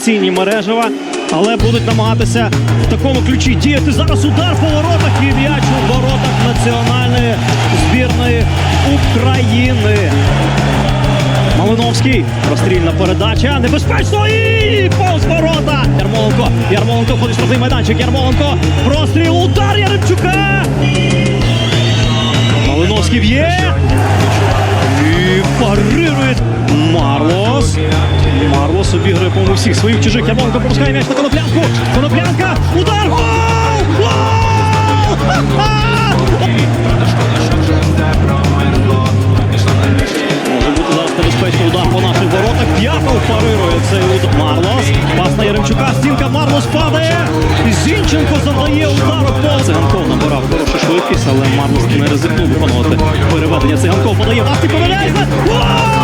Ціні мережева, але будуть намагатися в такому ключі діяти. Зараз удар по воротах і м'яч у воротах національної збірної України. Малиновський. Прострільна передача. Небезпечно і повз ворота. Ярмоленко. Ярмоленко входить в штрафний майданчик. Ярмоленко. Простріл. Удар Яремчука. Малиновський б'є. І парирує Марлос собі грибом всіх своїх чужих. Ябонко пропускає м'яч на коноплянку. Коноплянка. Удар! Може бути зараз небезпечний удар по наших воротах. П'яту парирує цей удар. Марлос. Пас на Яремчука. Стінка Марлос падає. Зінченко завдає удар. Циганков набирав хорошу швидкість, але Марлос не ризикнув виконувати. Переведення Циганков подає. Васті помиляється. Гол!